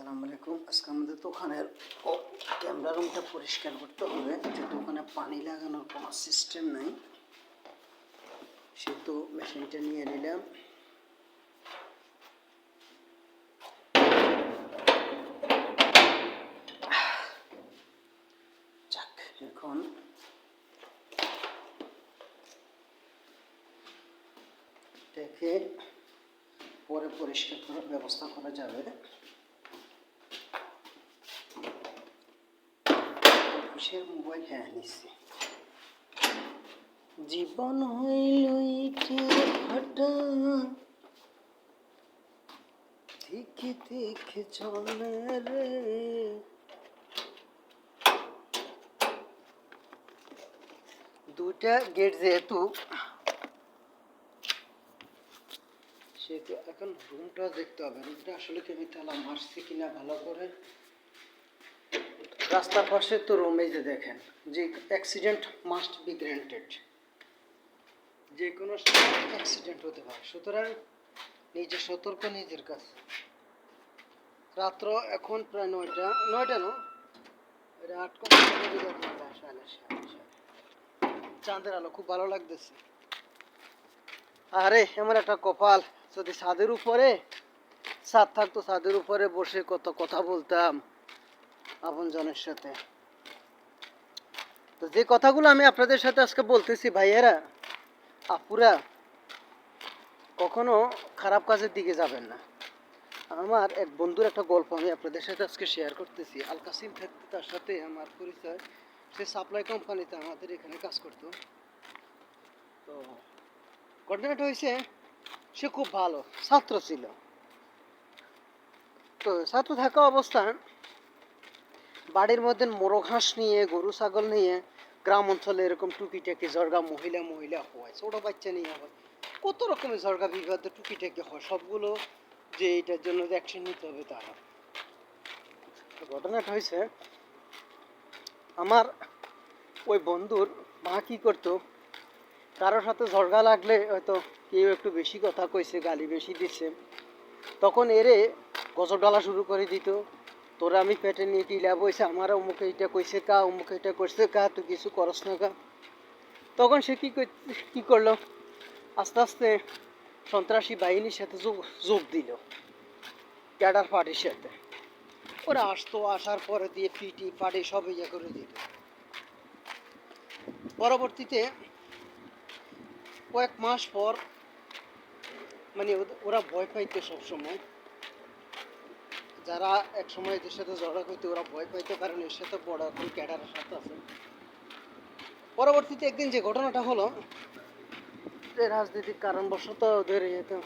আসসালামু আলাইকুম। আজকে আমাদের দোকানের ক্যামেরা রুমটা পরিষ্কার করতে হবে। যে দোকানে পানি লাগানোর কোনো সিস্টেম নাই। সেহেতু মেশিনটা নিয়ে নিলাম। যাক, এখন পরে পরিষ্কার করার ব্যবস্থা করা যাবে। অফিসের মোবাইল হ্যাঁ নিচ্ছি জীবন হইল দেখে চলে রে। দুটা গেট যেহেতু, সেহেতু এখন রুমটা দেখতে হবে। রুমটা আসলে কি আমি তালা মারছি কিনা ভালো করে রাস্তার পাশে তো রুম এই যে দেখেন, যে অ্যাক্সিডেন্ট মাস্ট বি গ্র্যান্টেড যে কোনো অ্যাক্সিডেন্ট হতে পারে। সুতরাং নিজে সতর্ক, নিজের কাছে রাত্র এখন প্রায় নয়টা নয়টা নো? চাঁদের আলো, খুব ভালো লাগতেছে। আরে, এমন একটা কপাল। যদি ছাদের উপরে, ছাদ থাকতো, ছাদের উপরে বসে কত কথা বলতাম। আপন জনের সাথে। তো যে কথাগুলো আমি আপনাদের সাথে আজকে বলতেছি, ভাইয়েরা, আপুরা, কখনো খারাপ কাজের দিকে যাবেন না। আমার এক বন্ধুর একটা গল্প আমি আপনাদের সাথে আজকে শেয়ার করতেছি। আল কাসিম থাকতে তার সাথে আমার পরিচয়। সে সাপ্লাই কোম্পানিতে আমাদের এখানে কাজ করতো। তো ঘটনাটা হয়েছে, সে খুব ভালো, ছাত্র ছিল। তো ছাত্র থাকা অবস্থায় বাড়ির মধ্যে মোরো ঘাস নিয়ে, গরু, ছাগল নিয়ে গ্রাম অঞ্চলে এরকম টুকিটাকি জর্গা মহিলা মহিলা হয়, ছোট বাচ্চা নিয়ে হয়। কত রকমের জর্গা বিবাদ টুকিটাকি হয়, সবগুলো যে এটার জন্য অ্যাকশন নিতে হবে তারা। ঘটনাটা হয়েছে আমার ওই বন্ধুর মা কি করতো, কারোর সাথে ঝগড়া লাগলে হয়তো কেউ একটু বেশি কথা কইছে, গালি বেশি দিচ্ছে। তখন এরে গজব ডালা শুরু করে দিত তোরা আমি পেটে নিয়ে টিলা বইছে আমার অমুকে এটা কইছে কা, অমুকে এটা করছে কা, তুই কিছু করস না কা। তখন সে কি কি করল? আস্তে আস্তে সন্ত্রাসী বাহিনীর সাথে যোগ যোগ দিল, ক্যাডার পার্টির সাথে। ওরা আসতো, আসার পরে দিয়ে পিটি পাটি সব ইয়ে করে দিত পরবর্তীতে কয়েক মাস পর মানে ওরা ভয় পাইতো সবসময়। যারা এক সময় এদের সাথে ঝগড়া করতো, ওরা ভয় পাইতো, কারণ এর সাথে বড় এখন ক্যাডারের সাথে আছে। পরবর্তীতে একদিন যে ঘটনাটা হলো, যে রাজনৈতিক কারণবশত ওদের ইয়েতে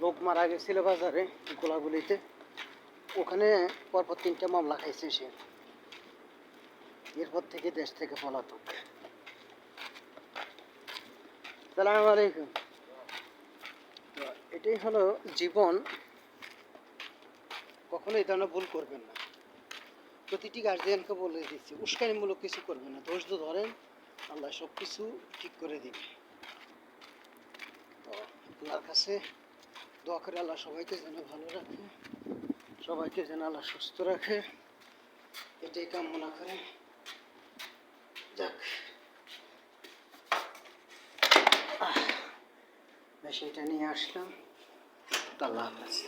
লোক মারা গেছিল বাজারে, গোলাগুলিতে। ওখানে পরপর তিনটা মামলা খাইছে সে। এরপর থেকে দেশ থেকে পলাতক। সালাম আলাইকুম। এটাই হলো জীবন কখনো এই ধরনের ভুল করবেন না। প্রতিটি গার্জিয়ানকে বলে দিচ্ছি, উস্কানিমূলক কিছু করবেন না। ধৈর্য ধরেন, আল্লাহ সব কিছু ঠিক করে দিবে। তো আল্লাহর কাছে দোয়া করে আল্লাহ সবাইকে যেন ভালো রাখে, সবাইকে যেন আল্লাহ সুস্থ রাখে। এটাই কামনা করে। যাক। মেশিনটা নিয়ে আসলাম। আল্লাহ হাফেজ।